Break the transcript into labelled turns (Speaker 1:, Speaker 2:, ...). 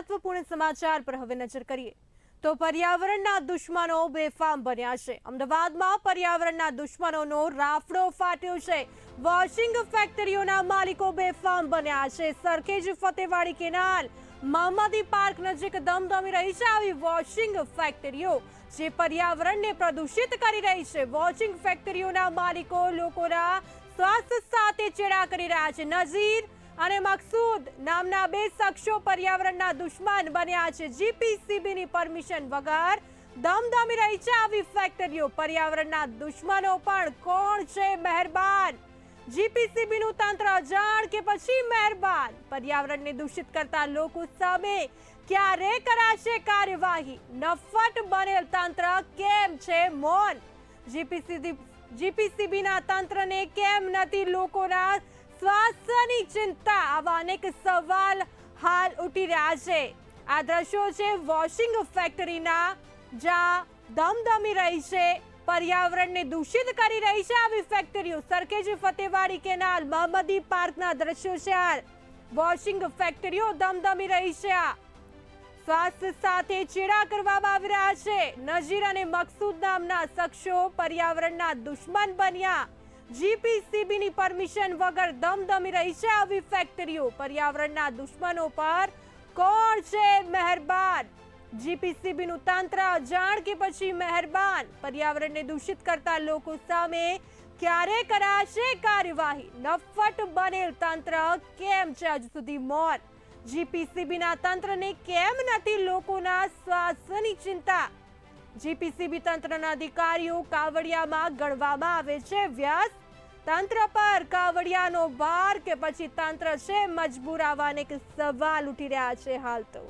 Speaker 1: મહત્વપૂર્ણ સમાચાર પર હવે નજર કરીએ. તો પર્યાવરણના દુશ્મનો બેફામ બન્યા છે. અમદાવાદમાં પર્યાવરણના દુશ્મનોનો રાફડો ફાટ્યો છે. વોશિંગ ફેક્ટરીઓના માલિકો બેફામ બન્યા છે. સરખેજ ફતેવાડી કેનાલ મહમ્મદી પાર્ક નજીક ધમધમી રહી છે આવી વોશિંગ ફેક્ટરીઓ, જે પર્યાવરણને પ્રદૂષિત કરી રહી છે. વોશિંગ ફેક્ટરીઓના માલિકો લોકોના સ્વાસ્થ્ય સાથે ચેડા કરી રહ્યા છે. નઝીર અને મકસૂદ નામના બે શખ્સો પર્યાવરણના દુશ્મન બન્યા છે. જીપીસીબીની પરમિશન વગર ધમધમી રહી છે આવી ફેક્ટરીઓ. પર્યાવરણના દુશ્મનો પણ કોણ છે? મહેરબાન. જીપીસીબીનું તંત્ર અજાણ કે પછી મહેરબાન. પર્યાવરણને દૂષિત કરતા લોકો સામે ક્યારે કરાશે કાર્યવાહી? નફટ બનેલ તંત્ર કેમ છે મૌન? જીપીસીબી જીપીસીબીના તંત્રને કેમ નથી લોકોના સ્વાસ્થ્યની ચિંતા. આવા અનેક સવાલ હાલ ઉઠી રહ્યા છે. આ દ્રશ્યો છે વોશિંગ ફેક્ટરીના. જ્યાં ધમધમી રહી છે. પર્યાવરણને દૂષિત કરી રહી છે આવી ફેક્ટરીઓ. સરખેજ ફતેવાડી કેનાલ મહમ્મદી પાર્કના દ્રશ્યો છે આ વોશિંગ ફેક્ટરીઓ ધમધમી રહી છે આ. સ્વાસ્થ્ય સાથે ચેડા કરવામાં આવી રહ્યા છે. નજીર અને મકસૂદ નામના શખ્સો પર્યાવરણના દુશ્મન બન્યા. જીપીસીબીની પરમિશન વગર દમદમી રહી છે આવી ફેક્ટરીઓ. પર્યાવરણના દુશ્મનો પર કોણ છે મહેરબાન? જીપીસીબીનું તંત્ર અજાણ કે પછી મહેરબાન? પર્યાવરણને દૂષિત કરતા લોકો સામે ક્યારે કરાશે કાર્યવાહી? નફટ બનેલ તંત્ર કેમ છે હજુ સુધી મૌન જીપીસીબીના તંત્રને કેમ નથી લોકોના સ્વાસ્થ્યની ચિંતા? જીપીસીબી તંત્રના અધિકારીઓ કાવડિયામાં ગણવામાં આવે છે વ્યાસ તંત્ર પર કાવડિયાનો ભાર કે પછી તંત્ર છે મજબૂર આવવાને સવાલ ઉઠી રહ્યા છે હાલ તો.